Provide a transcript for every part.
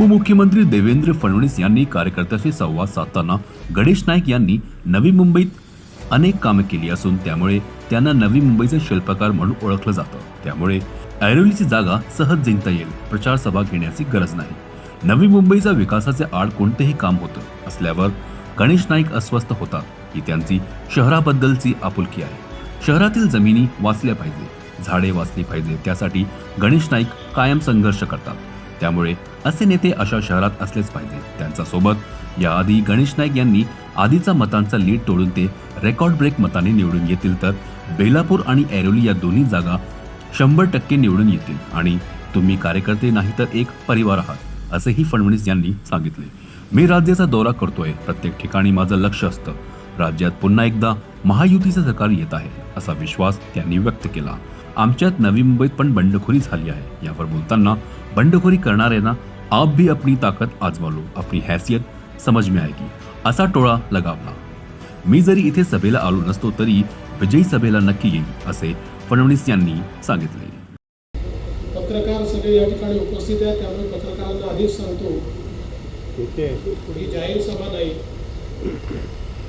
उपमुख्यमंत्री देवेंद्र फडणवीस यांनी कार्यकर्त्याशी संवाद साधताना गणेश नाईक यांनी नवी मुंबईत अनेक कामे केली असून त्यामुळे त्यांना नवी मुंबईचे शिल्पकार म्हणून ओळखलं जातं. त्यामुळे ऐरोलीची जागा सहज जिंकता येईल प्रचार सभा घेण्याची गरज नाही. नवी मुंबईचा विकासाचे आड कोणतेही काम होतं असल्यावर गणेश नाईक अस्वस्थ होतात ही त्यांची शहराबद्दलची आपुलकी आहे. शहरातील जमिनी वाचल्या पाहिजे झाडे वाचली पाहिजे त्यासाठी गणेश नाईक कायम संघर्ष करतात. त्यामुळे असे नेते अशा शहरात असलेच पाहिजे. त्यांचा सोबत याआधी गणेश नाईक यांनी आधीचा मतांचा लीड तोडून ते रेकॉर्ड ब्रेक मताने निवडून येतील तर बेलापूर आणि ऐरोली या दोन्ही जागा शंभर टक्के निवडून येतील. आणि तुम्ही कार्यकर्ते नाही तर एक परिवार आहात असेही फडणवीस यांनी सांगितले. मी राज्याचा दौरा करतोय. प्रत्येक ठिकाणी माझं लक्ष असतं. राज्यात पुन्हा एकदा महायुतीचं सरकार येत आहे असा विश्वास त्यांनी व्यक्त केला. आमच्यात नवी मुंबईत पण बंडखोरी झाली आहे. यावर बोलताना बंडखोरी करणाऱ्यांना आप भी अपनी ताकद आजमा लो अपनी हैसियत समझ में आएगी असा टोळा लगावला. मी जरी इथे सभेला आलो नसतो तरी विजयी सभेला नक्की येईल असे फडणवीस यांनी सांगितले. पत्रकार सगळे या ठिकाणी उपस्थित आहेत त्यामुळे पत्रकारांना आधीच सांगतो ही जाहीर सभा नाही.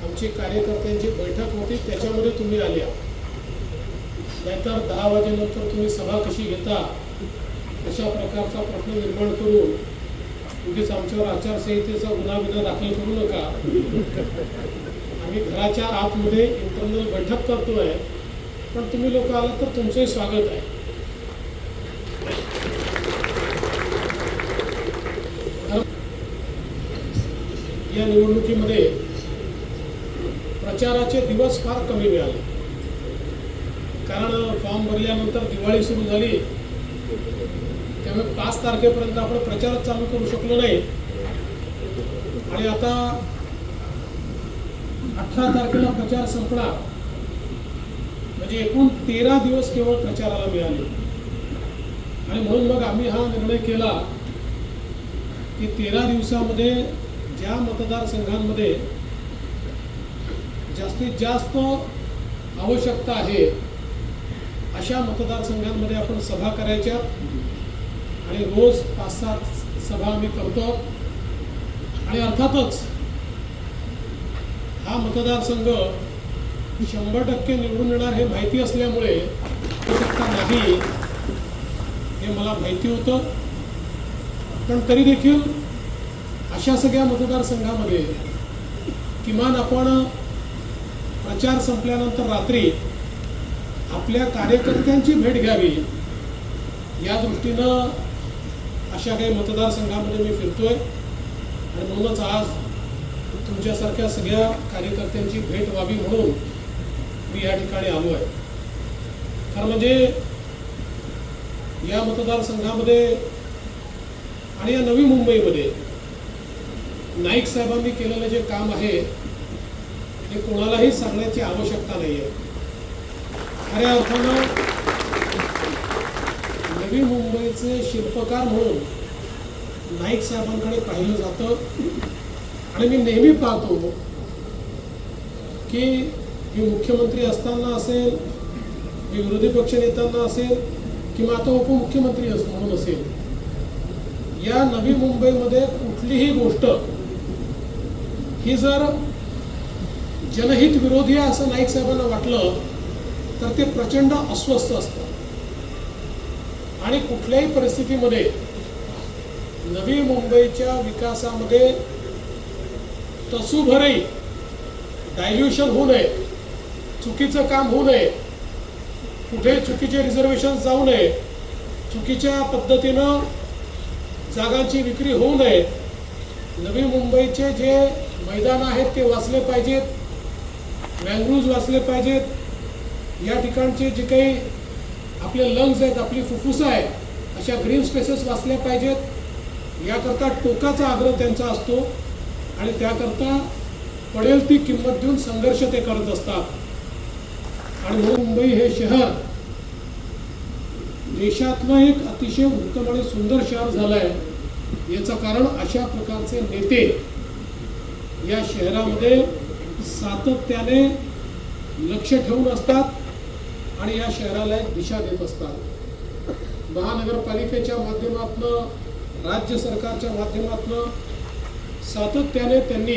आमची कार्यकर्त्यांची बैठक होती त्याच्यामध्ये तुम्ही आल्या. नाहीतर दहा वाजेनंतर तुम्ही सभा कशी घेता अशा प्रकारचा प्रश्न निर्माण करून उगीच आमच्यावर आचारसंहितेचा गुन्हा बिना दाखल करू नका. आम्ही घराच्या आतमध्ये इंटरनल बैठक करतोय पण तुम्ही लोक आलात तर तुमचंही स्वागत आहे. या निवडणुकीमध्ये प्रचाराचे दिवस फार कमी मिळाले. कारण फॉर्म भरल्यानंतर दिवाळी सुरू झाली. त्यामुळे पाच तारखेपर्यंत आपण प्रचारच चालू करू शकलो नाही. आणि आता अठरा तारखेला प्रचार संपला. म्हणजे एकूण तेरा दिवस केवळ प्रचाराला मिळाले. आणि म्हणून मग आम्ही हा निर्णय केला की तेरा दिवसामध्ये ज्या मतदारसंघांमध्ये जास्तीत जास्त आवश्यकता आहे अशा मतदारसंघांमध्ये आपण सभा करायच्या आणि रोज पाच सात सभा आम्ही करतो. आणि अर्थातच हा मतदारसंघ शंभर टक्के निवडून येणार हे माहिती असल्यामुळे शकता नाही हे मला माहिती होतं. पण तरी देखील अशा सगळ्या मतदारसंघामध्ये किमान आपण प्रचार संपल्यानंतर रात्री आपल्या कार्यकर्त्यांची भेट घ्यावी. या दृष्टीनं अशा काही मतदारसंघामध्ये मी फिरतोय. आणि म्हणूनच आज तुमच्यासारख्या सगळ्या कार्यकर्त्यांची भेट व्हावी म्हणून मी या ठिकाणी आलो आहे खरं म्हणजे या मतदारसंघामध्ये आणि या नवी मुंबईमध्ये नाईक साहेबांनी केलेलं जे काम आहे हे कोणालाही सांगण्याची आवश्यकता नाही आहे खऱ्या अर्थानं नवी मुंबईचे शिल्पकार म्हणून नाईक साहेबांकडे पाहिलं जातं. आणि मी नेहमी पाहतो की मी मुख्यमंत्री असताना असेल मी विरोधी पक्षनेत्यांना असेल किंवा आता उपमुख्यमंत्री अस म्हणून असेल. या नवी मुंबईमध्ये कुठलीही गोष्ट ही जर जनहित विरोधी असं नाईक साहेबांना वाटलं तर ते प्रचंड अस्वस्थ असतं आणि कुठल्याही परिस्थितीमध्ये नवी मुंबईच्या विकासामध्ये तसूभरही डायल्युशन होऊ नये चुकीचं काम होऊ नये कुठे चुकीचे रिझर्वेशन जाऊ नये चुकीच्या पद्धतीनं जागांची विक्री होऊ नये नवी मुंबईचे जे मैदान आहेत ते वाचले पाहिजेत मँग्रूज वाचले पाहिजेत या ठिकाणचे जे काही आपले लंग्स आहेत आपली फुफ्फुसं आहेत अशा ग्रीन स्पेसेस वाचल्या पाहिजेत. याकरता टोकाचा आग्रह त्यांचा असतो आणि त्याकरता पडेल ती किंमत देऊन संघर्ष ते करत असतात. आणि म्हणून मुंबई हे शहर देशातलं एक अतिशय उत्तम आणि सुंदर शहर झालं आहे याचं कारण अशा प्रकारचे नेते या शहरामध्ये सातत्याने लक्ष ठेवून असतात. आणि या शहराला एक दिशा देत असतात. महानगरपालिकेच्या माध्यमातनं राज्य सरकारच्या माध्यमातनं सातत्याने त्यांनी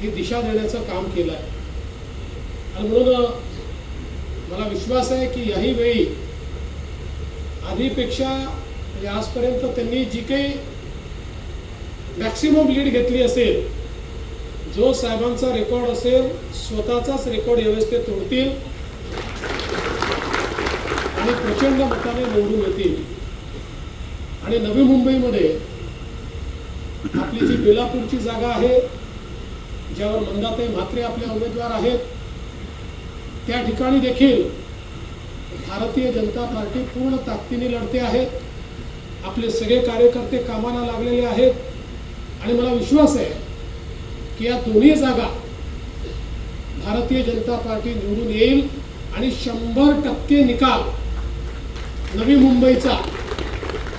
ही दिशा देण्याचं काम केलं आहे आणि म्हणून मला विश्वास आहे की याही वेळी आधीपेक्षा म्हणजे आजपर्यंत त्यांनी जी काही मॅक्सिमम लीड घेतली असेल जो साहेबांचा रेकॉर्ड असेल स्वतःचाच रेकॉर्ड यावेळेस ते तोडतील. आणि प्रचंड मताने निवडून येतील. आणि नवी मुंबईमध्ये आपली जी बेलापूरची जागा आहे ज्यावर मंदाताई म्हात्रे आपले उमेदवार आहेत त्या ठिकाणी देखील भारतीय जनता पार्टी पूर्ण ताकदीने लढते आहे आपले सगळे कार्यकर्ते कामाला लागलेले आहेत. आणि मला विश्वास आहे की या दोन्ही जागा भारतीय जनता पार्टी निवडून येईल आणि शंभर टक्के निकाल नवी मुंबईचा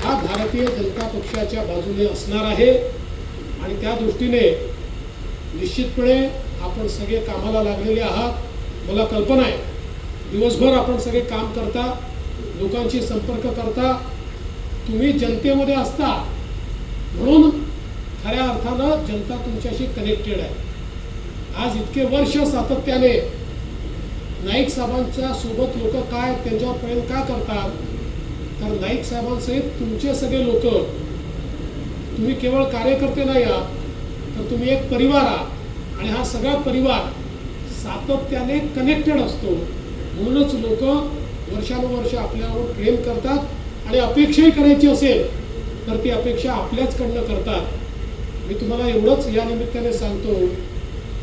हा भारतीय जनता पक्षाच्या बाजूने असणार आहे. आणि त्या दृष्टीने निश्चितपणे आपण सगळे कामाला लागलेले आहात. मला कल्पना आहे दिवसभर आपण सगळे काम करता लोकांशी संपर्क करता तुम्ही जनतेमध्ये असता म्हणून खऱ्या अर्थानं जनता तुमच्याशी कनेक्टेड आहे. आज इतके वर्ष सातत्याने नाईक साहेबांच्या सोबत लोक काय त्यांच्यावर प्रेम का करतात? तर नाईक साहेबांसहित तुमचे सगळे लोक तुम्ही केवळ कार्यकर्ते नाही आहात तर तुम्ही एक परिवार आहात. आणि हा सगळा परिवार सातत्याने कनेक्टेड असतो. म्हणूनच लोक वर्षानुवर्ष आपल्यावर प्रेम करतात आणि अपेक्षाही करायची असेल तर ती अपेक्षा आपल्याचकडनं करतात. मी तुम्हाला एवढंच या निमित्ताने सांगतो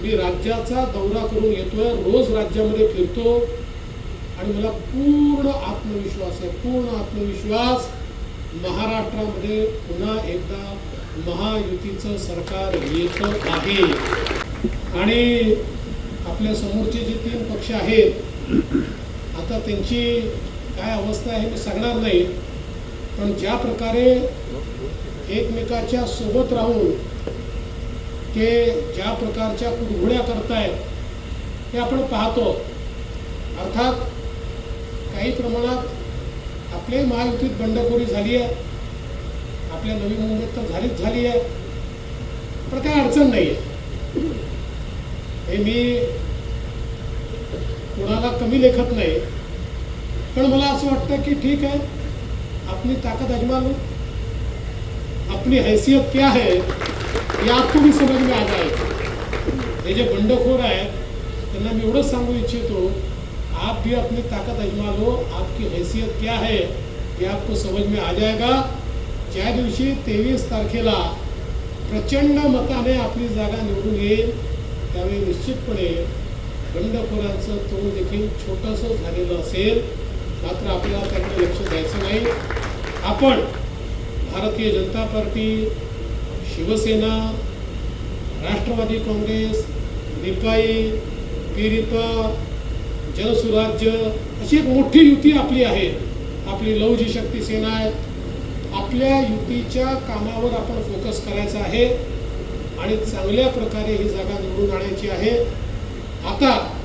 मी राज्याचा दौरा करून येतोय रोज राज्यामध्ये फिरतो. आणि मला पूर्ण आत्मविश्वास आहे पूर्ण आत्मविश्वास महाराष्ट्रामध्ये पुन्हा एकदा महायुतीचं सरकार येत आहे. आणि आपल्या समोरचे जे तीन पक्ष आहेत आता त्यांची काय अवस्था आहे मी सांगणार नाही पण ज्या प्रकारे एकमेकाच्या सोबत राहून ते ज्या प्रकारच्या कुरघोड्या करतायत ते आपण पाहतो. अर्थात काही प्रमाणात आपल्याही महायुतीत बंडखोरी झाली आहे आपल्या नवी मुंबईत तर झालीच झाली आहे पण काही अडचण नाही आहे हे मी कोणाला कमी लेखत नाही. पण मला असं वाटतं की ठीक आहे. आपली ताकद आजमा लो अपनी हैसियत क्या है ये आपको भी समझ में आ जाएगा हे जे बंडखोर आहेत त्यांना मी एवढंच सांगू इच्छितो आप भी अपनी ताकत आजमा लो आपकी हैसियत क्या है ये आपको समझ में आ जाएगा। ज्या दिवशी तेवीस तारखेला प्रचंड मताने आपली जागा निवडून येईल त्यावेळी निश्चितपणे बंडखोरांचं तोंड देखील छोटंसं झालेलं असेल. मात्र आपल्याला त्याकडे लक्ष द्यायचं नाही. आपण भारतीय जनता पार्टी शिवसेना राष्ट्रवादी काँग्रेस निपाई पीरिपा जनसुराज्य अशी एक मोठी युती आपली आहे. आपली लवजी शक्ती सेना आहे. आपल्या युतीच्या कामावर आपण फोकस करायचा आहे. आणि चांगल्या प्रकारे ही जागा निवडून आणायची आहे. आता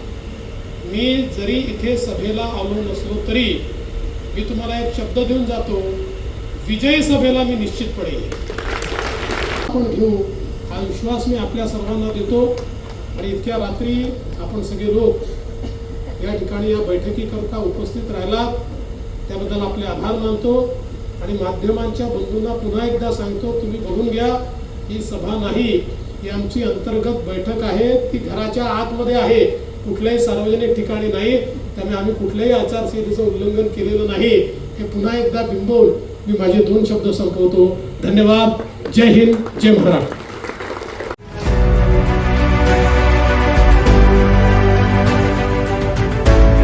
मी जरी इथे सभेला आलो नसलो तरी मी तुम्हाला एक शब्द देऊन जातो. विजयी सभेला मी निश्चितपणे आपण घेऊ. हा विश्वास मी आपल्या सर्वांना देतो. आणि इतक्या रात्री आपण सगळे लोक या ठिकाणी या बैठकीकरता उपस्थित राहिलात. त्याबद्दल आपले आभार मानतो आणि माध्यमांच्या बंधूंना पुन्हा एकदा सांगतो तुम्ही बघून घ्या ही सभा नाही ही आमची अंतर्गत बैठक आहे ती घराच्या आतमध्ये आहे. कुठल्याही सार्वजनिक ठिकाणी नाही त्यामुळे आम्ही कुठल्याही आचारसंहितेचं उल्लंघन केलेलं नाही. हे पुन्हा एकदा बिंबवून मी माझे दोन शब्द संपवतो. धन्यवाद. जय हिंद. जय महाराष्ट्र.